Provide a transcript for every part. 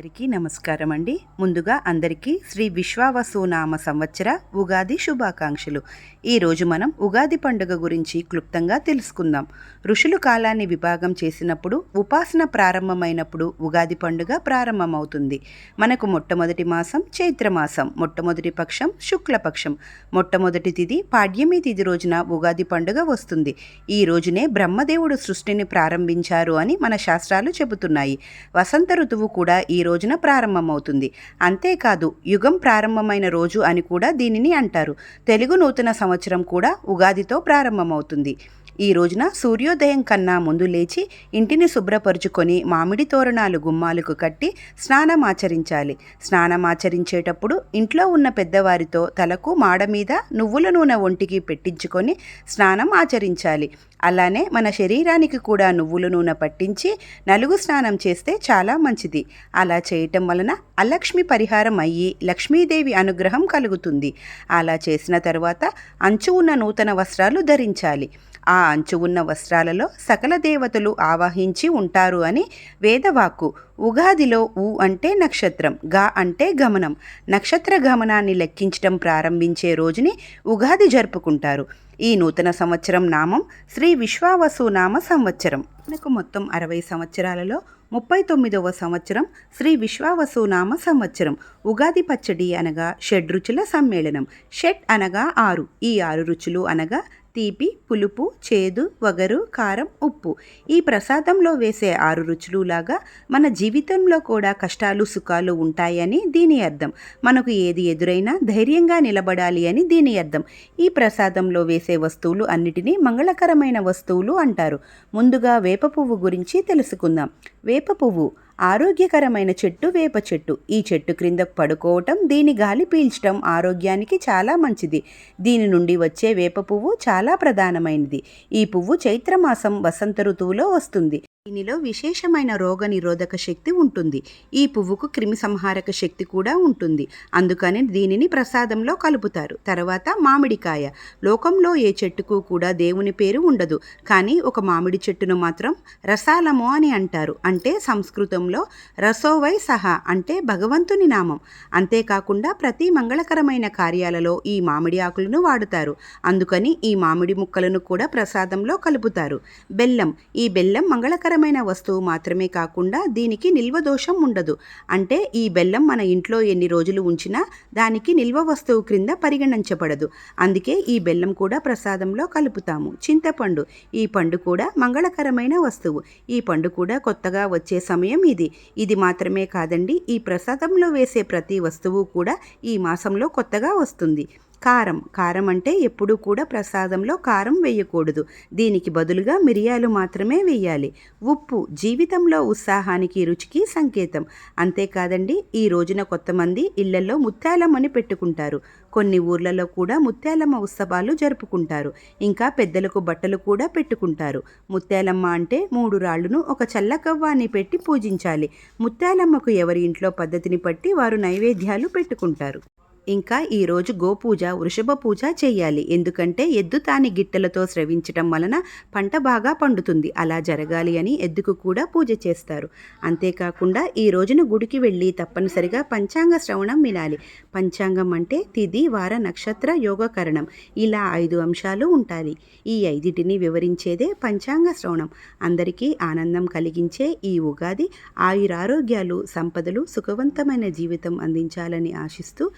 అందరికీ నమస్కారం అండి ముందుగా అందరికీ శ్రీ విశ్వావసునామ సంవత్సర ఉగాది శుభాకాంక్షలు. ఈరోజు మనం ఉగాది పండుగ గురించి క్లుప్తంగా తెలుసుకుందాం. ఋషులు కాలాన్ని విభాగం చేసినప్పుడు ఉపాసన ప్రారంభమైనప్పుడు ఉగాది పండుగ ప్రారంభమవుతుంది. మనకు మొట్టమొదటి మాసం చైత్రమాసం మొట్టమొదటి పక్షం శుక్లపక్షం మొట్టమొదటి తిథి పాడ్యమి తిథి రోజున ఉగాది పండుగ వస్తుంది. ఈ రోజునే బ్రహ్మదేవుడు సృష్టిని ప్రారంభించారు అని మన శాస్త్రాలు చెబుతున్నాయి. వసంత ఋతువు కూడా ఈ రోజున ప్రారంభమవుతుంది. అంతేకాదు యుగం ప్రారంభమైన రోజు అని కూడా దీనిని అంటారు. తెలుగు నూతన సంవత్సరం కూడా ఉగాదితో ప్రారంభమవుతుంది. ఈ రోజున సూర్యోదయం కన్నా ముందు లేచి ఇంటిని శుభ్రపరుచుకొని మామిడి తోరణాలు గుమ్మాలకు కట్టి స్నానం ఆచరించాలి. స్నానం ఆచరించేటప్పుడు ఇంట్లో ఉన్న పెద్దవారితో తలకు మాడ మీద నువ్వుల నూనె ఒంటికి పెట్టించుకొని స్నానం ఆచరించాలి. అలానే మన శరీరానికి కూడా నువ్వుల నూనె పట్టించి నలుగు స్నానం చేస్తే చాలా మంచిది. అలా చేయటం వలన అలక్ష్మి పరిహారం అయ్యి లక్ష్మీదేవి అనుగ్రహం కలుగుతుంది. అలా చేసిన తర్వాత అంచు ఉన్న నూతన వస్త్రాలు ధరించాలి. ఆ అంచు ఉన్న వస్త్రాలలో సకల దేవతలు ఆవాహించి ఉంటారు అని వేదవాక్కు. ఉగాదిలో ఉ అంటే నక్షత్రం గా అంటే గమనం. నక్షత్ర గమనాన్ని లెక్కించడం ప్రారంభించే రోజుని ఉగాది జరుపుకుంటారు. ఈ నూతన సంవత్సరం నామం శ్రీ విశ్వావసు నామ సంవత్సరం. మనకు మొత్తం అరవై సంవత్సరాలలో ముప్పై తొమ్మిదవ సంవత్సరం శ్రీ విశ్వావసు నామ సంవత్సరం. ఉగాది పచ్చడి అనగా షడ్రుచుల సమ్మేళనం. షట్ అనగా ఆరు. ఈ ఆరు రుచులు అనగా తీపి పులుపు చేదు వగరు కారం ఉప్పు. ఈ ప్రసాదంలో వేసే ఆరు రుచులు లాగా మన జీవితంలో కూడా కష్టాలు సుఖాలు ఉంటాయని దీని అర్థం. మనకు ఏది ఎదురైనా ధైర్యంగా నిలబడాలి అని దీని అర్థం. ఈ ప్రసాదంలో వేసే వస్తువులు అన్నిటినీ మంగళకరమైన వస్తువులు అంటారు. ముందుగా వేప పువ్వు గురించి తెలుసుకుందాం. వేప పువ్వు ఆరోగ్యకరమైన చెట్టు వేప చెట్టు. ఈ చెట్టు క్రింద పడుకోవటం దీని గాలి పీల్చటం ఆరోగ్యానికి చాలా మంచిది. దీని నుండి వచ్చే వేప పువ్వు చాలా ప్రధానమైనది. ఈ పువ్వు చైత్రమాసం వసంత ఋతువులో వస్తుంది. దీనిలో విశేషమైన రోగ నిరోధక శక్తి ఉంటుంది. ఈ పువ్వుకు క్రిమి సంహారక శక్తి కూడా ఉంటుంది. అందుకని దీనిని ప్రసాదంలో కలుపుతారు. తర్వాత మామిడికాయ. లోకంలో ఏ చెట్టుకు కూడా దేవుని పేరు ఉండదు. కానీ ఒక మామిడి చెట్టును మాత్రం రసాలము అని అంటారు. అంటే సంస్కృతంలో రసోవై సహా అంటే భగవంతుని నామం. అంతేకాకుండా ప్రతి మంగళకరమైన కార్యాలలో ఈ మామిడి ఆకులను వాడుతారు. అందుకని ఈ మామిడి ముక్కలను కూడా ప్రసాదంలో కలుపుతారు. బెల్లం. ఈ బెల్లం మంగళకర రుచికరమైన వస్తువు మాత్రమే కాకుండా దీనికి నిల్వ దోషం ఉండదు. అంటే ఈ బెల్లం మన ఇంట్లో ఎన్ని రోజులు ఉంచినా దానికి నిల్వ వస్తువు క్రింద పరిగణించబడదు. అందుకే ఈ బెల్లం కూడా ప్రసాదంలో కలుపుతాము. చింతపండు. ఈ పండు కూడా మంగళకరమైన వస్తువు. ఈ పండు కూడా కొత్తగా వచ్చే సమయం ఇది. ఇది మాత్రమే కాదండి ఈ ప్రసాదంలో వేసే ప్రతి వస్తువు కూడా ఈ మాసంలో కొత్తగా వస్తుంది. కారం. కారం అంటే ఎప్పుడూ కూడా ప్రసాదంలో కారం వేయకూడదు. దీనికి బదులుగా మిరియాలు మాత్రమే వేయాలి. ఉప్పు జీవితంలో ఉత్సాహానికి రుచికి సంకేతం. అంతేకాదండి ఈ రోజున కొంతమంది ఇళ్ళలో ముత్యాలమ్మని పెట్టుకుంటారు. కొన్ని ఊర్లలో కూడా ముత్యాలమ్మ ఉత్సవాలు జరుపుకుంటారు. ఇంకా పెద్దలకు బట్టలు కూడా పెట్టుకుంటారు. ముత్యాలమ్మ అంటే మూడు రాళ్ళను ఒక చల్లకవ్వాన్ని పెట్టి పూజించాలి. ముత్యాలమ్మకు ఎవరి ఇంట్లో పద్ధతిని బట్టి వారు నైవేద్యాలు పెట్టుకుంటారు. ఇంకా ఈరోజు గోపూజ వృషభ పూజ చేయాలి. ఎందుకంటే ఎద్దు తాని గిట్టెలతో స్రవించటం వలన పంట బాగా పండుతుంది. అలా జరగాలి అని ఎద్దుకు కూడా పూజ చేస్తారు. అంతేకాకుండా ఈ రోజున గుడికి వెళ్ళి తప్పనిసరిగా పంచాంగ శ్రవణం వినాలి. పంచాంగం అంటే తిది వార నక్షత్ర యోగకరణం. ఇలా ఐదు అంశాలు ఉంటాయి. ఈ ఐదిటిని వివరించేదే పంచాంగ శ్రవణం. అందరికీ ఆనందం కలిగించే ఈ ఉగాది ఆయురారోగ్యాలు సంపదలు సుఖవంతమైన జీవితం అందించాలని ఆశిస్తూ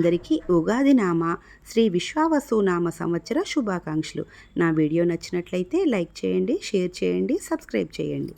అందరికీ ఉగాది నామ శ్రీ విశ్వావసు నామ సంవత్సర శుభాకాంక్షలు. నా వీడియో నచ్చినట్లయితే లైక్ చేయండి షేర్ చేయండి సబ్స్క్రైబ్ చేయండి.